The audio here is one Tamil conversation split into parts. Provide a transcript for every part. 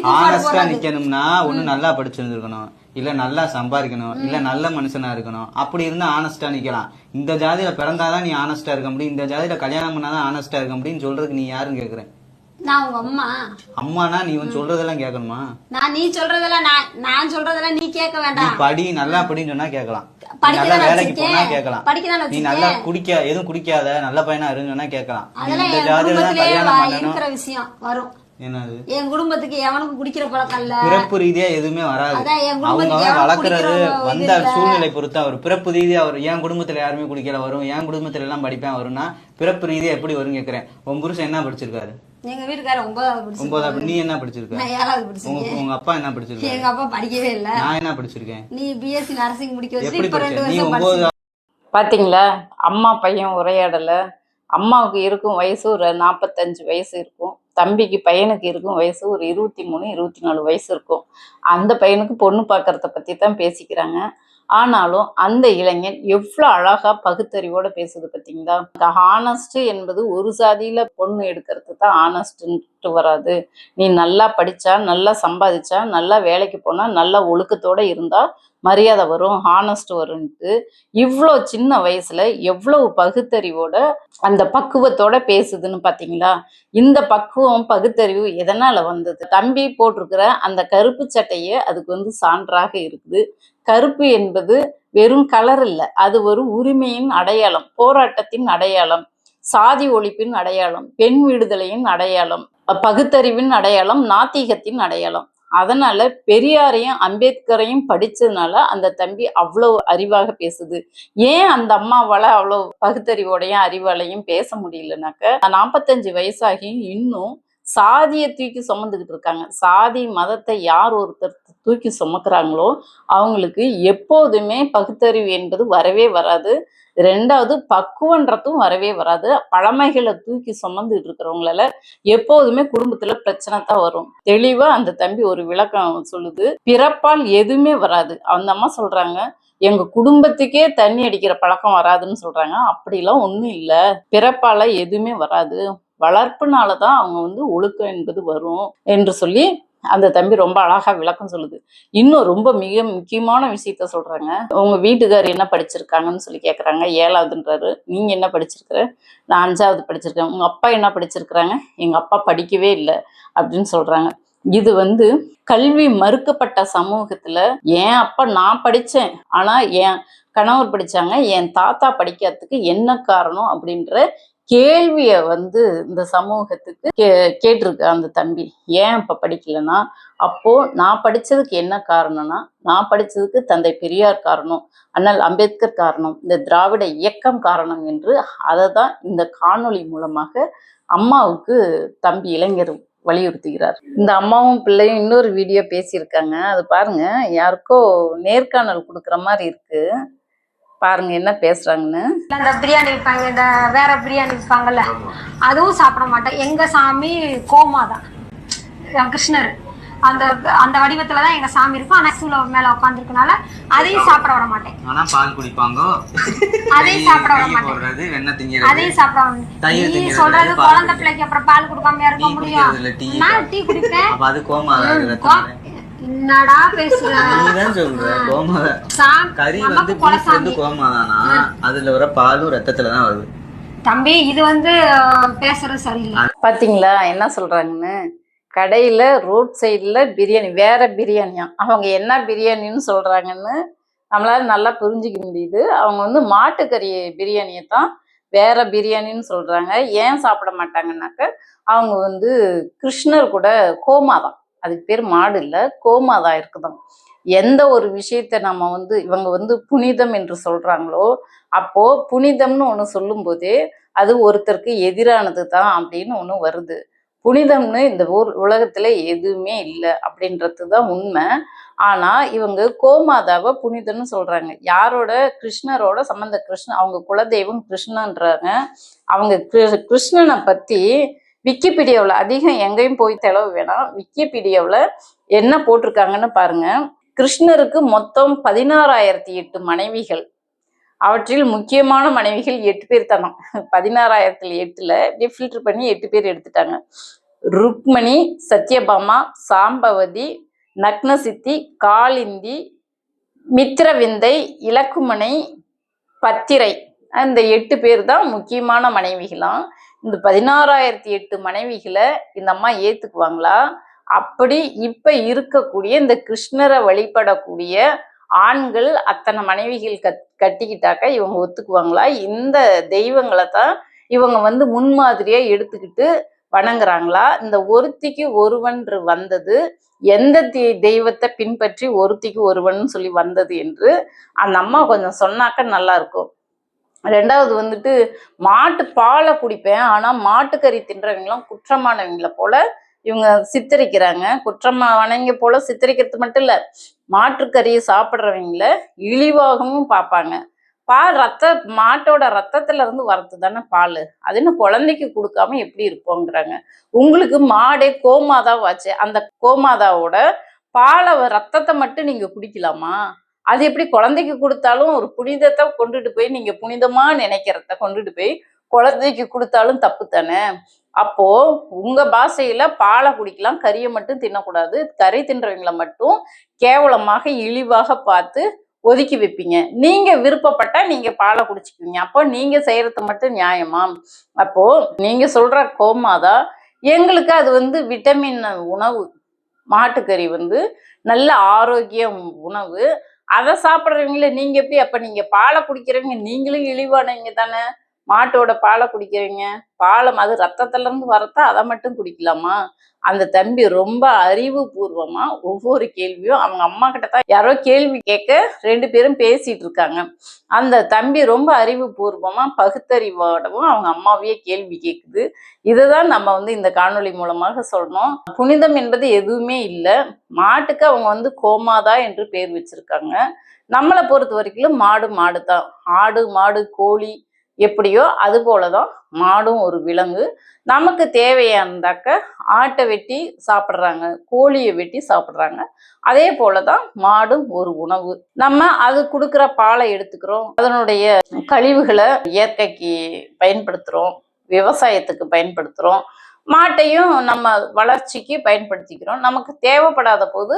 ஆனஸ்டா நிக்கணும்னா ஒண்ணு நல்லா படிச்சிருந்திருக்கணும். இல்ல நல்லா சம்பாதிக்கணும். இல்ல நல்ல மனுஷனா இருக்கணும். அப்படி இருந்தா ஆனஸ்டா நிக்கலாம். இந்த ஜாதியில பிறந்தாதான் நீ ஆனஸ்டா இருக்க முடியும். இந்த ஜாதியில கல்யாணம் பண்ணாதான் ஆனஸ்டா இருக்க முடியும்னு சொல்றதுக்கு நீ யாருன்னு கேக்குறேன் நான் உங்க அம்மா. அம்மானா நீ வந்து சொல்றதெல்லாம் கேட்கணுமா? நான் நீ சொல்றதெல்லாம் நான் நான் சொல்றதெல்லாம் நீ கேட்க வேண்டாம். படி நல்லா படின்னு சொன்னா கேட்கலாம். நல்லா வேலைக்கு போனா. கேட்கலாம். நீ நல்லா. குடிக்க எதுவும் குடிக்காத நல்ல பையனா இருன்னு சொன்னா கேட்கலாம். இந்த ஜாதியில கல்யாணம் பண்ணணும். விஷயம் வரும். என்னது? என் குடும்பத்துக்கு எவனுக்கும் குடிக்கிற பழக்கம் இல்ல பிறப்பு ரீதியா எதுவுமே வராது. அவங்க குடும்பத்துக்கு எவனும் வளர்க்கறது வந்த. சூழ்நிலை பொறுத்து அவர் பிறப்பு ரீதியா அவர் என் குடும்பத்துல யாருமே குடிக்கல வரும். என் குடும்பத்துல எல்லாம் படிப்பேன் வரும்னா பிறப்பு ரீதியா எப்படி வரும் கேக்குறேன். உன் புருஷன் என்ன படிச்சிருக்காரு? எங்க வீட்டுக்காரர் ஒன்பதாவது ஒன்பதாவது நீ என்ன படிச்சிருக்க? நான் ஏழாவது உங்க படிச்சிருக்கேன். உங்க அப்பா என்ன படிச்சிருக்காரு? எங்க அப்பா படிக்கவே இல்ல. நான் என்ன படிச்சிருக்கேன்? நீ பிஎஸ்சி நர்சிங் முடிக்க வச்சு எப்படி இப்ப ரெண்டு படிச்ச? நீ வருஷம் பாத்தீங்களா? அம்மா பையன் உரையாடல. அம்மாவுக்கு இருக்கும் வயசு ஒரு நாற்பத்தஞ்சு வயசு இருக்கும். தம்பிக்கு பையனுக்கு இருக்கும் வயசு ஒரு இருபத்தி மூணு இருபத்தி நாலு வயசு இருக்கும். அந்த பையனுக்கு பொண்ணு பார்க்கறத பத்தி தான் பேசிக்கிறாங்க. ஆனாலும் அந்த இளைஞன் எவ்வளோ அழகா பகுத்தறிவோட பேசுது பார்த்தீங்களா இந்த ஹானஸ்ட் என்பது ஒரு சாதியில பொண்ணு எடுக்கிறது தான் ஆனஸ்ட்ன்ட்டு வராது. நீ நல்லா படிச்சா நல்லா சம்பாதிச்சா நல்லா வேலைக்கு போனா நல்லா ஒழுக்கத்தோட இருந்தா மரியாதை வரும் ஹானஸ்ட் வரும்ட்டு இவ்வளோ சின்ன வயசுல எவ்வளவு பகுத்தறிவோட அந்த பக்குவத்தோட பேசுதுன்னு பாத்தீங்களா? இந்த பக்குவம் பகுத்தறிவு எதனால வந்தது? தம்பி போட்டிருக்கிற அந்த கருப்பு சட்டையே அதுக்கு வந்து சான்றாக இருக்குது. கருப்பு என்பது வெறும் கலர் இல்ல அது ஒரு உரிமையின் அடையாளம் போராட்டத்தின் அடையாளம் சாதி ஒழிப்பின் அடையாளம் பெண் விடுதலையின் அடையாளம். பகுத்தறிவின் அடையாளம் நாத்திகத்தின் அடையாளம். அதனால பெரியாரையும் அம்பேத்கரையும் படிச்சதுனால அந்த தம்பி அவ்வளவு அறிவாக பேசுது. ஏன் அந்த அம்மாவால அவ்வளவு பகுத்தறிவோடையும் அறிவாலையும் பேச முடியலனாக்க நாற்பத்தஞ்சு வயசாகியும் இன்னும் சாதியை தூக்கி சுமந்துக்கிட்டு இருக்காங்க. சாதி மதத்தை யார் ஒருத்தர் தூக்கி சுமக்கிறாங்களோ அவங்களுக்கு எப்போதுமே பகுத்தறிவு என்பது வரவே வராது. ரெண்டாவது பக்குவன்றதும் வரவே வராது. பழமைகளை தூக்கி சுமந்துட்டு இருக்கிறவங்களால எப்போதுமே குடும்பத்துல பிரச்சனை தான் வரும். தெளிவா அந்த தம்பி ஒரு விளக்கம் சொல்லுது. பிறப்பால் எதுவுமே வராது. அந்த அம்மா சொல்றாங்க. எங்க குடும்பத்துக்கே தண்ணி அடிக்கிற பழக்கம் வராதுன்னு சொல்றாங்க. அப்படிலாம் ஒண்ணும் இல்லை. பிறப்பால எதுவுமே வராது. வளர்ப்புனால தான் அவங்க வந்து ஒழுக்கம் என்பது வரும் என்று சொல்லி அந்த தம்பி ரொம்ப அழகா விளக்கம் சொல்லுது. இன்னும் ரொம்ப மிக முக்கியமான விஷயத்த சொல்றாங்க. உங்க வீட்டுக்கார் என்ன படிச்சிருக்காங்கன்னு சொல்லி கேட்குறாங்க ஏழாவதுன்றாரு. நீங்க என்ன படிச்சிருக்கிற? நான் அஞ்சாவது படிச்சிருக்கேன். உங்க அப்பா என்ன படிச்சிருக்கிறாங்க? எங்க அப்பா படிக்கவே இல்லை அப்படின்னு சொல்றாங்க. இது வந்து கல்வி மறுக்கப்பட்ட சமூகத்துல என் அப்பா நான் படித்தேன் ஆனா என் கணவர் படிச்சாங்க. என் தாத்தா படிக்கிறதுக்கு என்ன காரணம்? அப்படின்ற கேள்விய வந்து இந்த சமூகத்துக்கு கே கேட்டிருக்கு அந்த தம்பி. ஏன் இப்போ படிக்கலைன்னா அப்போ நான் படிச்சதுக்கு என்ன காரணம்னா நான் படிச்சதுக்கு தந்தை பெரியார் காரணம் அண்ணல் அம்பேத்கர் காரணம் இந்த திராவிட இயக்கம் காரணம் என்று அதை தான் இந்த காணொளி மூலமாக அம்மாவுக்கு தம்பி இளைஞர் வலியுறுத்துகிறார். இந்த அம்மாவும் பிள்ளையும் இன்னொரு வீடியோ பேசியிருக்காங்க. அது பாருங்க யாருக்கோ நேர்காணல் கொடுக்குற மாதிரி இருக்கு. பாருங்க என்ன பேசுறாங்கன்னு. அந்த பிரியாணி விற்பாங்க இந்த வேற பிரியாணி விற்பாங்கல்ல அதுவும் சாப்பிட மாட்டேன். எங்க சாமி கோமா தான். அஹ் கிருஷ்ணர். அந்த அந்த வடிவத்துல தான் எங்க சாமி இருக்கும். ஆனா சூழ மேல உட்காந்துருக்கனால அதையும் சாப்பிட விட மாட்டேன். ஆனா பால் குடிப்பாங்க? அதையும் சாப்பிட விட நெய் மாட்டேன். அதையும் சாப்பிட. நீ சொல்றது குழந்தை. பிள்ளைக்கு அப்புறம் பால் கொடுக்காம இருக்க முடியும். நான் டீ குடிப்பேன். அப்ப அது கோமா என்னடா பேசுற? நீதான் சொல்ற கோமா கறி வந்து நமக்கு பீஃப் வந்து குலசாமி கோமாதானா? அதுல வர பாலும் ரத்தத்துல தான் வருது. தம்பி இது வந்து பேசுறது சரியில்லை. பாத்தீங்களா? என்ன சொல்றாங்கன்னு? கடையில ரோட் சைடுல பிரியாணி வேற பிரியாணியா? அவங்க என்ன பிரியாணின்னு சொல்றாங்கன்னு நம்மளால நல்லா புரிஞ்சுக்க முடியுது. அவங்க வந்து மாட்டுக்கறி பிரியாணியை தான் வேற பிரியாணின்னு சொல்றாங்க. ஏன் சாப்பிட மாட்டாங்கன்னாக்க அவங்க வந்து கிருஷ்ணர் கூட கோமா தான் அதுக்கு பேர் மாடு இல்லை கோமாதா தான் எந்த ஒரு விஷயத்த நம்ம வந்து இவங்க வந்து புனிதம் என்று சொல்றாங்களோ அப்போ புனிதம்னு ஒன்று சொல்லும்போதே அது ஒருத்தருக்கு எதிரானது தான் அப்படின்னு ஒன்று வருது. புனிதம்னு இந்த ஊர் உலகத்துல எதுவுமே இல்லை அப்படின்றது தான் உண்மை. ஆனா இவங்க கோமாதாவை புனிதம்னு சொல்றாங்க. யாரோட? கிருஷ்ணரோட சம்பந்த கிருஷ்ணன் அவங்க குலதெய்வம் கிருஷ்ணன்றாங்க. அவங்க கிரு- கிருஷ்ணனை பத்தி விக்கிபீடியாவில் அதிகம் எங்கேயும் போய் தெளவு வேணாம். விக்கிபீடியாவில் என்ன போட்டிருக்காங்கன்னு பாருங்க. கிருஷ்ணருக்கு மொத்தம் பதினாறாயிரத்தி எட்டு மனைவிகள். அவற்றில் முக்கியமான மனைவிகள் எட்டு பேர் தானோம் பதினாறாயிரத்துல எட்டுல இப்படி ஃபில்டர் பண்ணி எட்டு பேர் எடுத்துட்டாங்க. ருக்மணி சத்யபாமா சாம்பவதி நக்னசித்தி காளிந்தி மித்திரவிந்தை இலக்குமனை பத்திரை. அந்த எட்டு பேர் தான் முக்கியமான மனைவிகளாம் இந்த பதினாறாயிரத்தி எட்டு மனைவிகளை இந்த அம்மா ஏத்துக்குவாங்களா? அப்படி இப்ப இருக்கக்கூடிய இந்த கிருஷ்ணரை வழிபடக்கூடிய ஆண்கள் அத்தனை மனைவிகள் கத் கட்டிக்கிட்டாக்க இவங்க ஒத்துக்குவாங்களா? இந்த தெய்வங்களை தான் இவங்க வந்து முன்மாதிரியா எடுத்துக்கிட்டு வணங்குறாங்களா? இந்த ஒருத்திக்கு ஒருவன்று வந்தது எந்த தெ- தெய்வத்தை பின்பற்றி ஒருத்திக்கு ஒருவன் சொல்லி வந்தது என்று அந்த அம்மா கொஞ்சம் சொன்னாக்க நல்லா இருக்கும். ரெண்டாவது வந்துட்டு மாட்டு பாலை குடிப்பேன். ஆனால் மாட்டுக்கறி தின்றவங்களாம் குற்றமானவங்கள போல இவங்க சித்தரிக்கிறாங்க. குற்றமானவங்க போல சித்தரிக்கிறது மட்டும் இல்லை மாட்டுக்கறியை சாப்பிட்றவங்கள இழிவாகவும் பார்ப்பாங்க. பால் ரத்த மாட்டோட ரத்தத்துல இருந்து வரது தானே பால். அது என்ன குழந்தைக்கு கொடுக்காம எப்படி இருப்போங்கிறாங்க. உங்களுக்கு மாடே கோமாதாவாச்சு அந்த கோமாதாவோட பாலை ரத்தத்தை மட்டும் நீங்க குடிக்கலாமா? அது எப்படி குழந்தைக்கு கொடுத்தாலும் ஒரு புனிதத்தை கொண்டுட்டு போய் நீங்க புனிதமா நினைக்கிறத கொண்டுட்டு போய் குழந்தைக்கு கொடுத்தாலும் தப்பு தானே? அப்போ உங்க பாஷையில பாலை குடிக்கலாம் கறியை மட்டும் தின்னக்கூடாது. கறி தின்றவங்களை மட்டும் கேவலமாக இழிவாக பார்த்து ஒதுக்கி வைப்பீங்க. நீங்க விருப்பப்பட்டா நீங்க பாலை குடிச்சுக்குவீங்க. அப்போ நீங்க செய்யறது மட்டும் நியாயமா? அப்போ நீங்க சொல்ற கோமாதா எங்களுக்கு அது வந்து விட்டமின் உணவு மாட்டுக்கறி வந்து நல்ல ஆரோக்கிய உணவு. அதை சாப்பிட்றவங்கள நீங்க எப்படி அப்போ நீங்க பாலை குடிக்கிறவங்க நீங்களும் இழிவானவங்க தானே? மாட்டோட பாலை குடிக்கிறீங்க? பாலம் அது ரத்தத்துல இருந்து வரத்தா அதை மட்டும் குடிக்கலாமா? அந்த தம்பி ரொம்ப அறிவுபூர்வமா ஒவ்வொரு கேள்வியும் அவங்க அம்மா கிட்ட தான் யாரோ கேள்வி கேட்க ரெண்டு பேரும் பேசிட்டு இருக்காங்க. அந்த தம்பி ரொம்ப அறிவுபூர்வமா பகுத்தறிவோடவும் அவங்க அம்மாவையே கேள்வி கேட்குது இதுதான் நம்ம வந்து இந்த காணொளி மூலமாக சொல்லணும். புனிதம் என்பது எதுவுமே இல்லை. மாட்டுக்கு அவங்க வந்து கோமாதா என்று பேர் வச்சிருக்காங்க. நம்மளை பொறுத்த வரைக்கும் மாடு மாடு தான் ஆடு மாடு கோழி எப்படியோ அது போலதான் மாடும் ஒரு விலங்கு. நமக்கு தேவையானதாக்க ஆட்டை வெட்டி சாப்பிட்றாங்க கோழியை வெட்டி சாப்பிட்றாங்க. அதே போலதான் மாடும் ஒரு உணவு. நம்ம அது கொடுக்குற பாலை எடுத்துக்கிறோம். அதனுடைய கழிவுகளை இயற்கைக்கு பயன்படுத்துகிறோம் விவசாயத்துக்கு பயன்படுத்துகிறோம் மாட்டையும் நம்ம வளர்ச்சிக்கு பயன்படுத்திக்கிறோம். நமக்கு தேவைப்படாத போது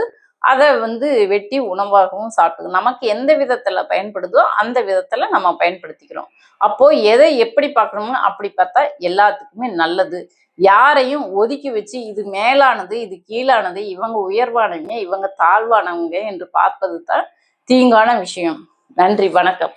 அதை வந்து வெட்டி உணவாகவும் சாப்பிடுது நமக்கு எந்த விதத்துல பயன்படுதோ அந்த விதத்துல நம்ம பயன்படுத்திக்கிறோம். அப்போ எதை எப்படி பார்க்கணுமோ அப்படி பார்த்தா எல்லாத்துக்குமே நல்லது. யாரையும் ஒதுக்கி வச்சு இது மேலானது இது கீழானது இவங்க உயர்வானவங்க இவங்க தாழ்வானவங்க என்று பார்ப்பது தான் தீங்கான விஷயம். நன்றி வணக்கம்.